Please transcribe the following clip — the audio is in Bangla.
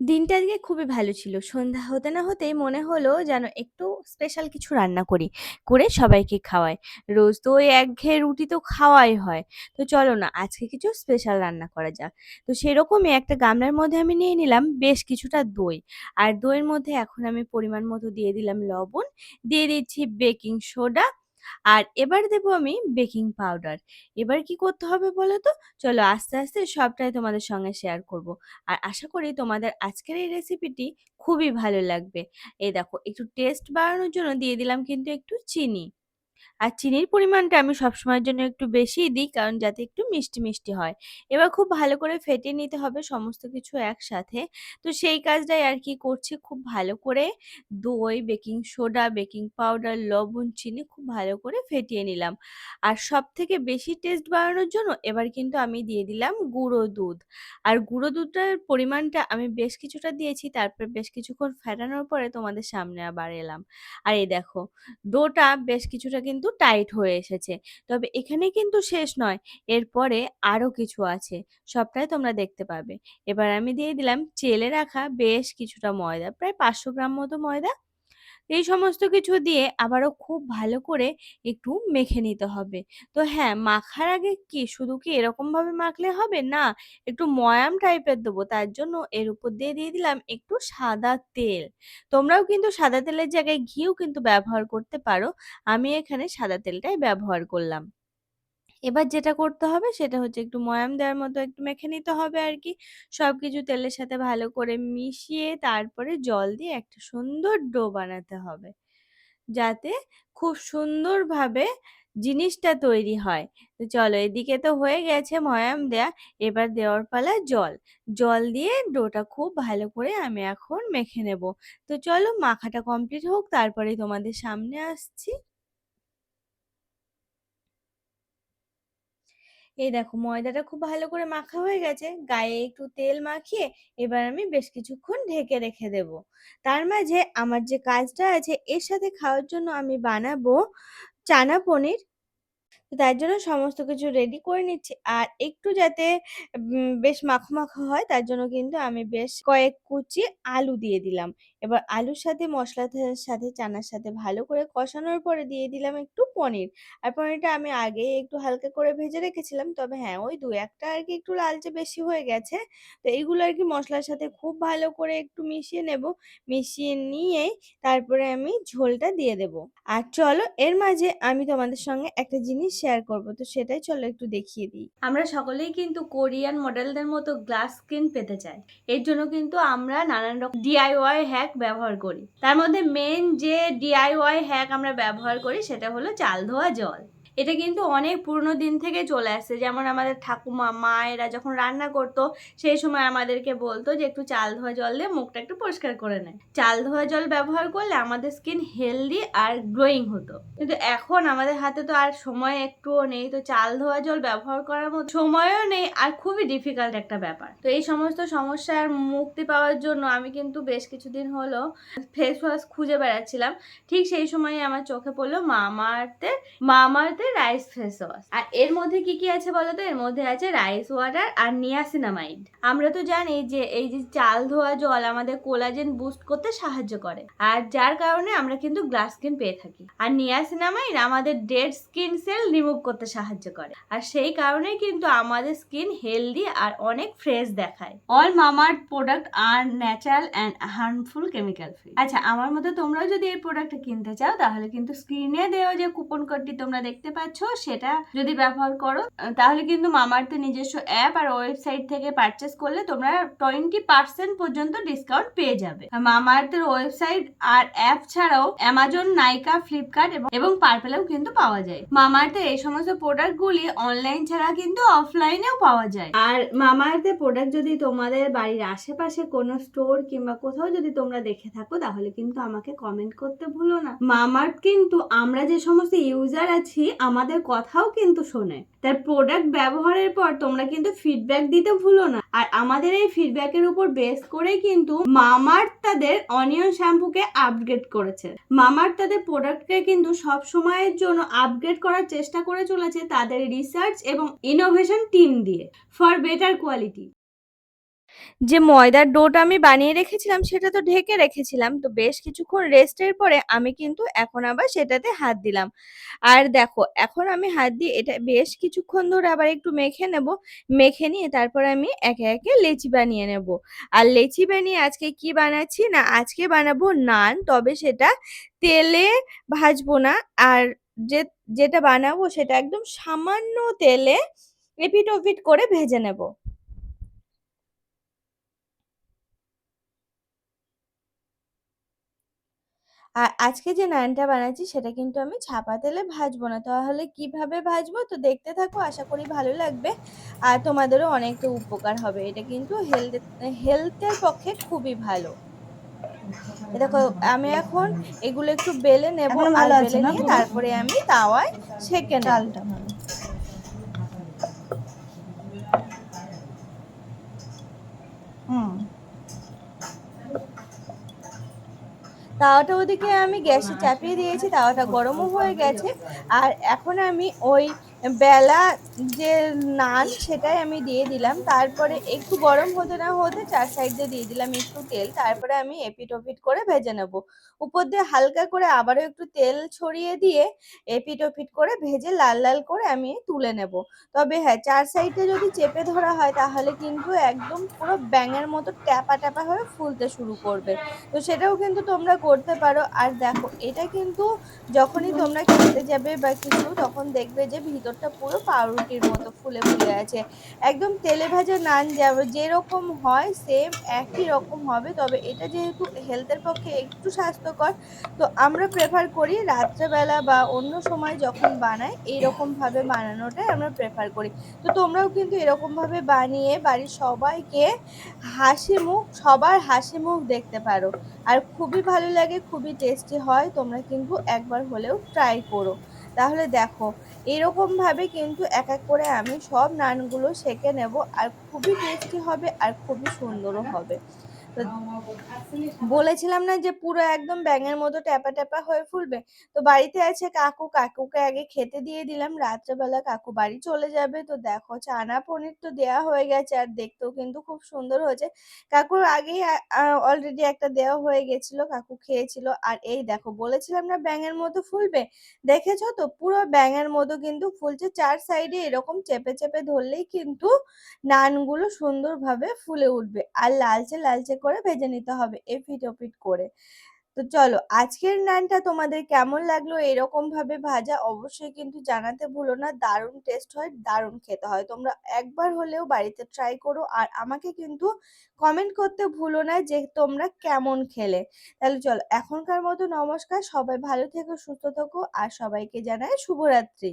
দিনটা আজকে খুবই ভালো ছিল। সন্ধ্যা হতে না হতেই মনে হলো যেন একটু স্পেশাল কিছু রান্না করি। করে সবাইকে খাওয়াই। রোজ তো ওই একঘেয়ে রুটি তো খাওয়াই হয়। তো চলো না আজকে কিছু স্পেশাল রান্না করা যাক। তো সেরকমই একটা গামলার মধ্যে আমি নিয়ে নিলাম বেশ কিছুটা দই। আর দইয়ের মধ্যে এখন আমি পরিমাণ মতো দিয়ে দিলাম লবণ, দিয়ে দিচ্ছি বেকিং সোডা আর এবার দেবো আমি বেকিং পাউডার। এবার কি করতে হবে বলো তো? চলো আস্তে, আস্তে সবটাই তোমাদের সঙ্গে শেয়ার করব। আর আশা করি তোমাদের আজকের এই রেসিপিটি খুবই ভালো লাগবে। এই দেখো একটু টেস্ট বাড়ানোর জন্য দিয়ে দিলাম কিন্তু একটু চিনি। আর চিনির পরিমাণটা আমি সবসময়ের জন্য একটু বেশিই দিই কারণ যাতে একটু মিষ্টি, মিষ্টি হয়। এবার খুব ভালো করে ফেটিয়ে নিতে হবে সমস্ত কিছু একসাথে। তো সেই কাজটাই আর কি করছি খুব ভালো করে দই, বেকিং সোডা, বেকিং পাউডার, লবণ, চিনি খুব ভালো করে ফেটিয়ে নিলাম। আর সব থেকে বেশি টেস্ট বাড়ানোর জন্য এবার কিন্তু আমি দিয়ে দিলাম গুঁড়ো দুধ। আর গুঁড়ো দুধটার পরিমাণটা আমি বেশ কিছুটা দিয়েছি তারপর বেশ কিছুক্ষণ ফেটানোর পরে তোমাদের সামনে আবার এলাম। আর এই দেখো ডোটা বেশ কিছুটা কিন্তু টাইট হয়ে এসেছে। তবে এখানে কিন্তু শেষ নয়। এরপরে আরও কিছু আছে। সবটাই তোমরা দেখতে পাবে। এবার আমি দিয়ে দিলাম, চেলে রাখা বেশ কিছুটা ময়দা। প্রায় ৫০০ গ্রাম মতো ময়দা। এই সমস্ত কিছু দিয়ে আবারও খুব ভালো করে একটু মেখে নিতে হবে। তো হ্যাঁ, মাখার আগে কি শুধু কি এরকমভাবে মাখলে হবে? না, একটু ময়াম টাইপের দেবো। তার জন্য এর উপর দিয়ে দিয়ে দিলাম একটু সাদা তেল। তোমরাও কিন্তু সাদা তেলের জায়গায় ঘিও কিন্তু ব্যবহার করতে পারো। আমি এখানে সাদা তেলটাই ব্যবহার করলাম। এবার যেটা করতে হবে সেটা হচ্ছে একটু ময়াম দেওয়ার মতো একটু মেখে নিতে হবে আর কি। সব কিছু তেলের সাথে ভালো করে মিশিয়ে তারপরে জল দিয়ে একটা সুন্দর ডো বানাতে হবে। যাতে খুব সুন্দরভাবে জিনিসটা তৈরি হয়। তো চলো এদিকে তো হয়ে গেছে ময়াম দেয়া, এবার দেওয়ার পালা জল। জল দিয়ে ডোটা খুব ভালো করে আমি এখন মেখে নেব। তো চলো মাখাটা কমপ্লিট হোক তারপরেই তোমাদের সামনে আসছি। এই দেখো ময়দাটা খুব ভালো করে মাখা হয়ে গেছে। গায়ে একটু তেল মাখিয়ে এবার আমি বেশ কিছুক্ষণ ঢেকে রেখে দেব। তার মাঝে আমার যে কাজটা আছে, এর সাথে খাওয়ার জন্য আমি বানাবো চানা পনির। তো তার জন্য সমস্ত কিছু রেডি করে নিচ্ছি। আর একটু যাতে বেশ মাখো, মাখো হয় তার জন্য কিন্তু আমি বেশ কয়েক কুচি আলু দিয়ে দিলাম। এবার আলুর সাথে মশলাটার সাথে চানার সাথে ভালো করে কষানোর পরে দিয়ে দিলাম একটু পনির। আর পনিরটা আমি আগেই একটু হালকা করে ভেজে রেখেছিলাম। তবে হ্যাঁ, ওই দু একটা আর কি একটু লালচে বেশি হয়ে গেছে। তো এইগুলো আর কি মশলার সাথে খুব ভালো করে একটু মিশিয়ে নেব। মিশিয়ে নিয়েই তারপরে আমি ঝোলটা দিয়ে দেব। আর চলো এর মাঝে আমি তোমাদের সঙ্গে একটা জিনিস শেয়ার করব। তো সেটাই চলো একটু দেখিয়ে দিই। আমরা সকলেই কিন্তু কোরিয়ান মডেলদের মতো গ্লাস স্ক্রিন পেতে চাই। এর জন্য কিন্তু আমরা নানান রকম ডিআইওয়াই হ্যাক ব্যবহার করি। তার মধ্যে মেন যে ডিআইওয়াই হ্যাক আমরা ব্যবহার করি সেটা হলো চাল ধোয়া জল। এটা কিন্তু অনেক পুরনো দিন থেকে চলে আসছে। যেমন আমাদের ঠাকুমা, মায়েরা যখন রান্না করতো সেই সময় আমাদেরকে বলতো যে একটু চাল ধোয়া জল দিয়ে মুখটা একটু পরিষ্কার করে নেয়। চাল ধোয়া জল ব্যবহার করলে আমাদের স্কিন হেলদি আর গ্লোয়িং হতো। কিন্তু এখন আমাদের হাতে তো আর সময় একটুও নেই। তো চাল ধোয়া জল ব্যবহার করার মতো সময়ও নেই আর খুবই ডিফিকাল্ট একটা ব্যাপার। তো এই সমস্ত সমস্যার মুক্তি পাওয়ার জন্য আমি কিন্তু বেশ কিছুদিন হলো ফেস ওয়াশ খুঁজে বেড়াচ্ছিলাম। ঠিক সেই সময়ই আমার চোখে পড়ল মামাআর্থের মামাআর্থের রাইস ফেস ওয়াশ। আর এর মধ্যে কি, কি আছে বলো তো? এর মধ্যে আছে রাইস ওয়াটার আর নিয়াসিনামাইড। আমরা তো জানি যে এই যে চাল ধোয়া জল আমাদের কোলাজেন বুস্ট করতে সাহায্য করে। আর যার কারণে আমরা কিন্তু গ্লাস স্কিন পেয়ে থাকি। আর নিয়াসিনামাইড আমাদের ডেড স্কিন সেল রিমুভ করতে সাহায্য করে। আর সেই কারণে কিন্তু আমাদের স্কিন হেলদি আর অনেক ফ্রেশ দেখায়। All Mamaearth product R natural and harmful chemical free. আচ্ছা আমার মতো তোমরাও যদি এই প্রোডাক্টটা কিনতে চাও তাহলে কিন্তু স্ক্রিনে দেওয়া যে কুপন কোডটি তোমরা দেখতে পাচ্ছ, সেটা যদি ব্যবহার করো তাহলে কিন্তু মামাআর্থের নিজস্ব অ্যাপ আর ওয়েবসাইট থেকে পারচেস করলে তোমরা টোয়েন্টি পার্সেন্ট পর্যন্ত ডিসকাউন্ট পেয়ে যাবে। মামাআর্থের ওয়েবসাইট আর অ্যাপ ছাড়াও অ্যামাজন নাইকা ফ্লিপকার্ট এবং পার্পেলেও কিন্তু পাওয়া যায়। মামাআর্থের এই সমস্ত প্রোডাক্ট গুলি অনলাইন ছাড়া কিন্তু অফলাইনেও পাওয়া যায়। আর মামাআর্থের প্রোডাক্ট যদি তোমাদের বাড়ির আশেপাশে কোনো স্টোর কিংবা কোথাও যদি তোমরা দেখে থাকো, তাহলে কিন্তু আমাকে কমেন্ট করতে ভুলো না। মামাআর্থ কিন্তু আমরা যে সমস্ত ইউজার আছি আমাদের কথাও কিন্তু শোনে। তার প্রোডাক্ট ব্যবহারের পর তোমরা কিন্তু ফিডব্যাক দিতে ভুলো না। আর আমাদের এই ফিডব্যাকের উপর বেস করে কিন্তু মামার্থ তাদের অনিয়ন শ্যাম্পুকে আপগ্রেড করেছে। মামার্থ তাদের প্রোডাক্টকে কিন্তু সব সময়ের জন্য আপগ্রেড করার চেষ্টা করে চলেছে তাদের রিসার্চ এবং ইনোভেশন টিম দিয়ে। ফর বেটার কোয়ালিটি যে ময়দার ডোটা আমি বানিয়ে রেখেছিলাম, সেটা তো ঢেকে রেখেছিলাম। তো বেশ কিছুক্ষণ রেস্টের পরে আমি কিন্তু এখন আবার সেটাতে হাত দিলাম। আর দেখো, এখন আমি হাত দিয়ে এটা বেশ কিছুক্ষণ ধরে আবার একটু মেখে নেব। মেখে নিয়ে তারপর আমি একে একে লেচি বানিয়ে নেব। আর লেচি বানিয়ে আজকে কি বানাচ্ছি না, আজকে বানাবো নান, তবে সেটা তেলে ভাজবো না। আর যে, যেটা বানাবো সেটা একদম সামান্য তেলে এপিট ওপিট করে ভেজে নেব। আর আজকে যে নানটা বানাচ্ছি সেটা কিন্তু আমি ছাপা তেলে ভাজবো না। তাহলে কীভাবে ভাজবো? তো দেখতে থাকো আশা করি ভালো লাগবে। আর তোমাদেরও অনেকটা উপকার হবে। এটা কিন্তু হেলথ হেলথের পক্ষে খুবই ভালো। দেখো আমি এখন এগুলো একটু বেলে নেব আর ভালো বেলে নিয়ে তারপরে আমি তাওয়ায় সেঁকে নেব। তাওয়াটা ওদিকে আমি গ্যাসে চাপিয়ে দিয়েছি, তাওয়াটা গরমও হয়ে গেছে। আর এখন আমি ওই বেলা যে নান সেটাই আমি দিয়ে দিলাম। তারপরে একটু গরম হতে না হতে চার সাইড দিয়ে দিয়ে দিলাম একটু তেল। তারপরে আমি এপিট ওপিট করে ভেজে নেব। উপর দিয়ে হালকা করে আবারও একটু তেল ছড়িয়ে দিয়ে এপিট ওপিট করে ভেজে লাল লাল করে আমি তুলে নেব। তবে হ্যাঁ চার সাইডে যদি চেপে ধরা হয় তাহলে কিন্তু একদম পুরো ব্যাঙের মতো ট্যাপা ট্যাপা হয়ে ফুলতে শুরু করবে। তো সেটাও কিন্তু তোমরা করতে পারো। আর দেখো, এটা কিন্তু যখনই তোমরা খেতে যাবে বা কিছু, তখন দেখবে যে ভিতরটা পুরো পাউরুটির মতো ফুলে ফুলে আছে। একদম তেলে ভাজা নান যেরকম হয় সেম একই রকম হবে। তবে এটা যেহেতু হেলথের পক্ষে একটু স্বাস্থ্যকর, তো আমরা প্রেফার করি রাত্রেবেলা বা অন্য সময় যখন বানাই এইরকমভাবে বানানোটাই আমরা প্রেফার করি। তো তোমরাও কিন্তু এরকমভাবে বানিয়ে বাড়ির সবাইকে হাসি মুখ, সবার হাসি মুখ দেখতে পারো। আর খুবই ভালো লাগে, খুবই টেস্টি হয়, তোমরা কিন্তু একবার হলেও ট্রাই করো। তাহলে দেখো, এরকমভাবে কিন্তু এক এক করে আমি সব নানগুলো সেঁকে নেব, আর খুবই টেস্টি হবে আর খুবই সুন্দরও হবে। বলেছিলাম না যে পুরো একদম ব্যাঙের মতো ট্যাপা ট্যাপা হয়ে ফুলবে। তো বাড়িতে আছে কাকু, কাকুকে আগে খেতে দিয়ে দিলাম। রাত্রেবেলা কাকু বাড়ি চলে যাবে। তো দেখো, চানা পনির তো দেওয়া হয়ে গেছে আর দেখতেও কিন্তু খুব সুন্দর হয়েছে। কাকুর আগেই অলরেডি একটা দেওয়া হয়ে গেছিল, কাকু খেয়েছিল। আর এই দেখো, বলেছিলাম না ব্যাঙের মতো ফুলবে? দেখেছ তো? পুরো ব্যাঙের মতো কিন্তু ফুলছে। চার সাইডে এরকম চেপে চেপে ধরলেই কিন্তু নানগুলো সুন্দরভাবে ফুলে উঠবে। আর লালচে লালচে করে ভেজে নিতে হবে এপিট ওপিট করে। তো চলো, আজকের নানটা তোমাদের কেমন লাগল? এরকম ভাবে ভাজা অবশ্যই কিন্তু জানাতে ভুলো না। দারুণ টেস্ট হয়, দারুণ খেতে হয়। তোমরা একবার হলেও বাড়িতে ট্রাই করো আর আমাকে কিন্তু কমেন্ট করতে ভুলো না যে তোমরা কেমন খেলে। তাহলে চলো, এখনকার মতো নমস্কার। সবাই ভালো থেকো, সুস্থ থেকো আর সবাইকে জানাই শুভরাত্রি।